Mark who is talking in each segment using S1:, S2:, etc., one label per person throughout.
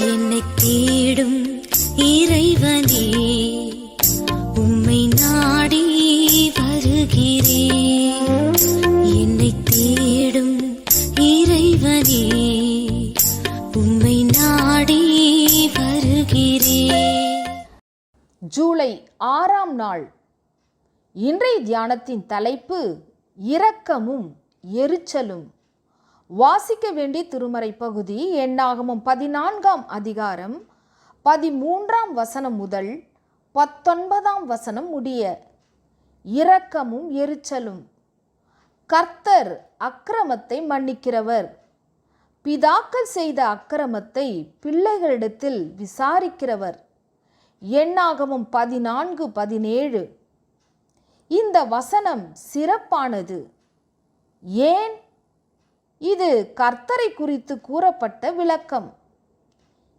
S1: என்னை தேடும் இறைவனே உம்மை நாடி வருகிறேன். என்னை தேடும் இறைவனே உம்மை நாடி வருகிறேன்.
S2: ஜூலை ஆறாம் நாள். இன்றைய தியானத்தின் தலைப்பு இரக்கமும் எரிச்சலும். வாசிக்க வேண்டிய திருமறை பகுதி எண்ணாகமும் பதினான்காம் அதிகாரம் பதிமூன்றாம் வசனம் முதல் பத்தொன்பதாம் வசனம் முடிய இரக்கமும் எரிச்சலும். கர்த்தர் அக்கிரமத்தை மன்னிக்கிறவர். பிதாக்கள் செய்த அக்கிரமத்தை பிள்ளைகளிடத்தில் விசாரிக்கிறவர். எண்ணாகமும் பதினான்கு பதினேழு. இந்த வசனம் சிறப்பானது. ஏன் இது கர்த்தரை குறித்து கூறப்பட்ட விளக்கம்.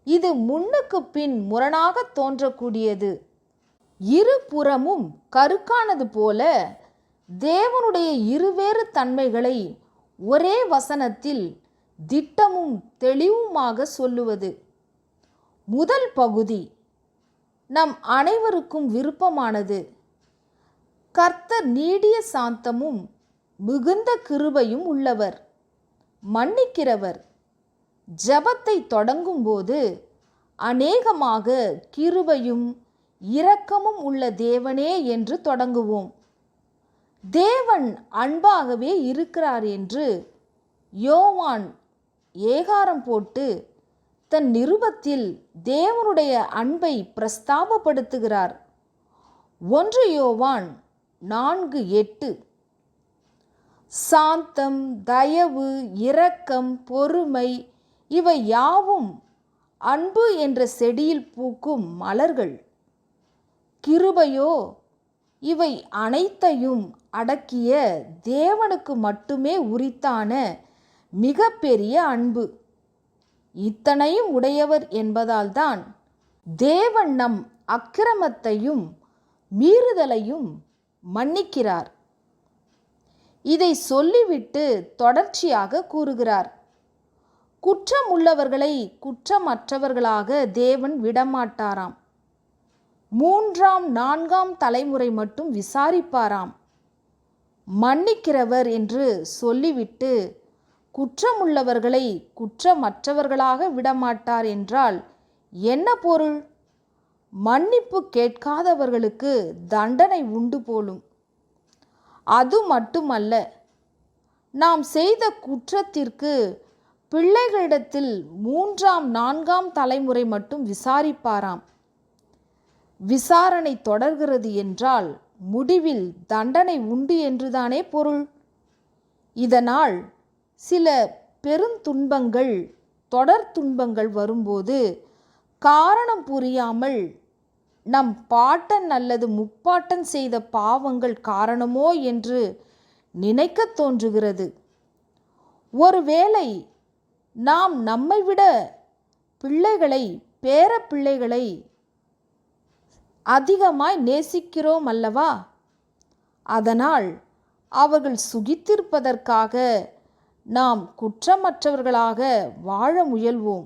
S2: இது முன்னுக்கு பின் முரணாக தோன்றக்கூடியது. இருபுறமும் கருக்கானது போல தேவனுடைய இருவேறு தன்மைகளை ஒரே வசனத்தில் திட்டமும் தெளிவுமாக சொல்லுவது. முதல் பகுதி நம் அனைவருக்கும் விருப்பமானது. கர்த்தர் நீடிய சாந்தமும் மிகுந்த கிருபையும் உள்ளவர். மன்னிக்கிறவர் ஜபத்தை தொடங்கும்போது அநேகமாக கிருபையும் இரக்கமும் உள்ள தேவனே என்று தொடங்குவோம். தேவன் அன்பாகவே இருக்கிறார் என்று யோவான் ஏகாரம் போட்டு தன் நிருபத்தில் தேவனுடைய அன்பை பிரஸ்தாபப்படுத்துகிறார். ஒன்று யோவான் நான்கு எட்டு. சாந்தம் தயவு இரக்கம் பொறுமை இவை யாவும் அன்பு என்ற செடியில் பூக்கும் மலர்கள். கிருபையோ இவை அனைத்தையும் அடக்கிய தேவனுக்கு மட்டுமே உரித்தான மிகப்பெரிய அன்பு. இத்தனையும் உடையவர் என்பதால்தான் தேவன் நம் அக்கிரமத்தையும் மீறுதலையும் மன்னிக்கிறார். இதை சொல்லிவிட்டு தொடர்ச்சியாக கூறுகிறார். குற்றம் உள்ளவர்களை குற்றமற்றவர்களாக தேவன் விடமாட்டாராம். மூன்றாம் நான்காம் தலைமுறை மட்டும் விசாரிப்பாராம். மன்னிக்கிறவர் என்று சொல்லிவிட்டு குற்றமுள்ளவர்களை குற்றமற்றவர்களாக விடமாட்டார் என்றால் என்ன பொருள்? மன்னிப்பு கேட்காதவர்களுக்கு தண்டனை உண்டு போலும். அது மட்டுமல்ல நாம் செய்த குற்றத்திற்கு பிள்ளைகளிடத்தில் மூன்றாம் நான்காம் தலைமுறை மட்டும் விசாரிப்பாராம். விசாரணை தொடர்கிறது என்றால் முடிவில் தண்டனை உண்டு என்றுதானே பொருள். இதனால் சில பெருந்துன்பங்கள் தொடர் துன்பங்கள் வரும்போது காரணம் புரியாமல் நம் பாட்டன் அல்லது முப்பாட்டன் செய்த பாவங்கள் காரணமோ என்று நினைக்கத் தோன்றுகிறது. ஒருவேளை நாம் நம்மை விட பிள்ளைகளை பேர பிள்ளைகளை அதிகமாய் நேசிக்கிறோம் அல்லவா? அதனால் அவர்கள் சுகித்திருப்பதற்காக நாம் குற்றமற்றவர்களாக வாழ முயல்வோம்.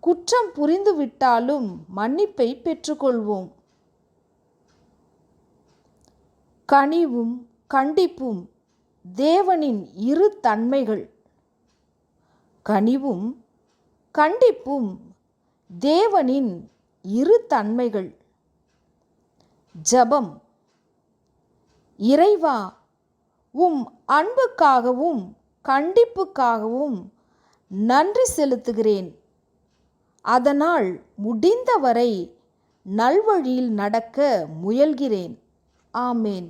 S2: குற்றம் புரிந்துவிட்டாலும் மன்னிப்பை பெற்றுக்கொள்வோம். கனிவும் கண்டிப்பும் தேவனின் இரு தன்மைகள். கனிவும் கண்டிப்பும் தேவனின் இரு தன்மைகள். ஜபம். இறைவா உம் அன்புக்காகவும் கண்டிப்புக்காகவும் நன்றி செலுத்துகிறேன். அதனால் முடிந்தவரை நல்வழியில் நடக்க முயல்கிறேன். ஆமேன்.